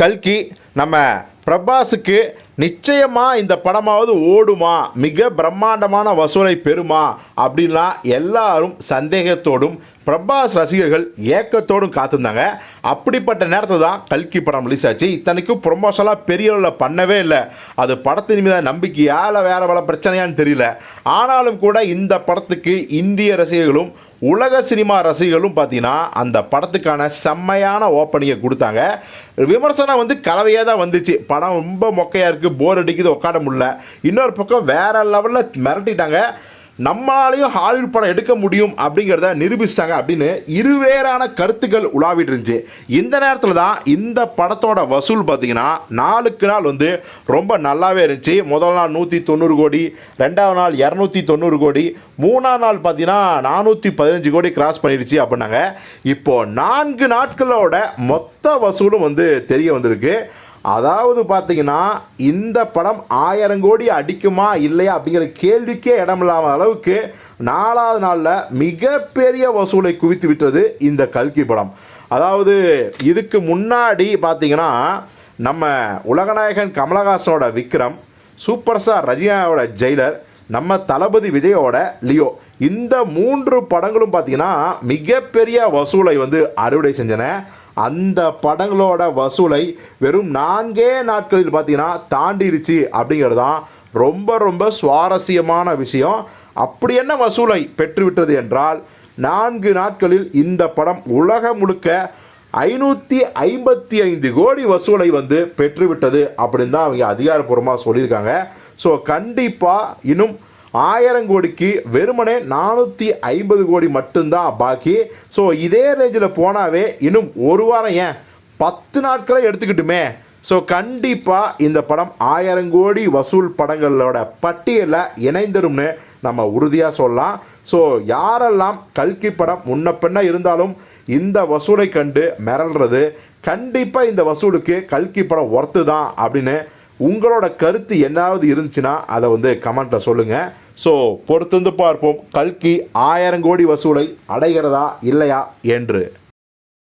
கல்கி நம்ம பிரபாஸுக்கு நிச்சயமாக இந்த படமாவது ஓடுமா? மிக பிரம்மாண்டமான வசூலை பெறுமா? அப்படின்லாம் எல்லாரும் சந்தேகத்தோடும் பிரபாஸ் ரசிகர்கள் ஏக்கத்தோடும் காத்திருந்தாங்க. அப்படிப்பட்ட நேரத்தில் தான் கல்கி படம் ரிலீஸ் ஆச்சு. இத்தனைக்கும் ப்ரொமோஷன்லாம் பெரிய அளவில் பண்ணவே இல்லை. அது படத்தின் மீது நம்பிக்கையா இல்லை வேறு பல பிரச்சனையான்னு தெரியல. ஆனாலும் கூட இந்த படத்துக்கு இந்திய ரசிகர்களும் உலக சினிமா ரசிகர்களும் பார்த்தீங்கன்னா அந்த படத்துக்கான செம்மையான ஓப்பனிங்கை கொடுத்தாங்க. விமர்சனம் வந்து கலவையாக தான் வந்துச்சு. படம் ரொம்ப மொக்கையாக இருக்குது போர் அடிக்குது உட்கார முடில இன்னொரு பக்கம் வேற லெவலில் மிரட்டிட்டாங்க. நம்மளாலையும் ஹாலிவுட் படம் எடுக்க முடியும் அப்படிங்கிறத நிரூபிச்சாங்க அப்படின்னு இருவேறான கருத்துக்கள் உலாவிட்டு இருந்துச்சு. இந்த நேரத்தில் தான் இந்த படத்தோட வசூல் பார்த்தீங்கன்னா நாளுக்கு நாள் வந்து ரொம்ப நல்லாவே இருந்துச்சு. முதல் நாள் நூற்றி தொண்ணூறு கோடி ரெண்டாவது நாள் இரநூத்தி தொண்ணூறு கோடி மூணாவது நாள் பார்த்தீங்கன்னா நானூற்றி பதினஞ்சு கோடி கிராஸ் பண்ணிடுச்சு அப்படின்னாங்க. இப்போ நான்கு நாட்களோட மொத்த வசூலும் வந்து தெரிய வந்திருக்கு. அதாவது பார்த்தீங்கன்னா இந்த படம் ஆயிரம் கோடி அடிக்குமா இல்லையா அப்படிங்கிற கேள்விக்கே இடமில்லாத அளவுக்கு நாலாவது நாளில் மிகப்பெரிய வசூலை குவித்து விட்டது இந்த கல்கி படம். அதாவது இதுக்கு முன்னாடி பார்த்தீங்கன்னா நம்ம உலகநாயகன் கமலஹாசனோட விக்ரம் சூப்பர் ஸ்டார் ரஜினியாவோட ஜெயிலர் நம்ம தளபதி விஜயோட லியோ இந்த மூன்று படங்களும் பார்த்தீங்கன்னா மிகப்பெரிய வசூலை வந்து அறுவடை செஞ்சன. அந்த படங்களோட வசூலை வெறும் நான்கே நாட்களில் பார்த்தீங்கன்னா தாண்டிருச்சு அப்படிங்கிறது தான் ரொம்ப ரொம்ப சுவாரஸ்யமான விஷயம். அப்படி என்ன வசூலை பெற்றுவிட்டது என்றால் நான்கு நாட்களில் இந்த படம் உலகம் முழுக்க ஐநூற்றி ஐம்பத்தி ஐந்து கோடி வசூலை வந்து பெற்றுவிட்டது அப்படின்னு தான் அவங்க அதிகாரப்பூர்வமாக சொல்லியிருக்காங்க. ஸோ கண்டிப்பாக இன்னும் ஆயிரம் கோடிக்கு வெறுமனே நானூற்றி ஐம்பது கோடி மட்டும்தான் பாக்கி. ஸோ இதே ரேஞ்சில் போனாவே இன்னும் ஒரு வாரம் ஏன்? பத்து நாட்களை எடுத்துக்கிட்டுமே. ஸோ கண்டிப்பாக இந்த படம் ஆயிரம் கோடி வசூல் படங்களோட பட்டியலில் இணைந்துரும்னு நம்ம உறுதியாக சொல்லலாம். ஸோ யாரெல்லாம் கல்கி படம் முன்ன பின்ன இருந்தாலும் இந்த வசூலை கண்டு மிரள்றது கண்டிப்பாக இந்த வசூலுக்கு கல்கி படம் ஒர்த்து தான் அப்படின்னு உங்களோட கருத்து என்னாவது இருந்துச்சுன்னா அதை வந்து கமெண்ட்டில் சொல்லுங்கள் ஸோ பொறுத்திருந்து பார்ப்போம். கல்கி ஆயிரம் கோடி வசூலை அடைகிறதா இல்லையா என்று.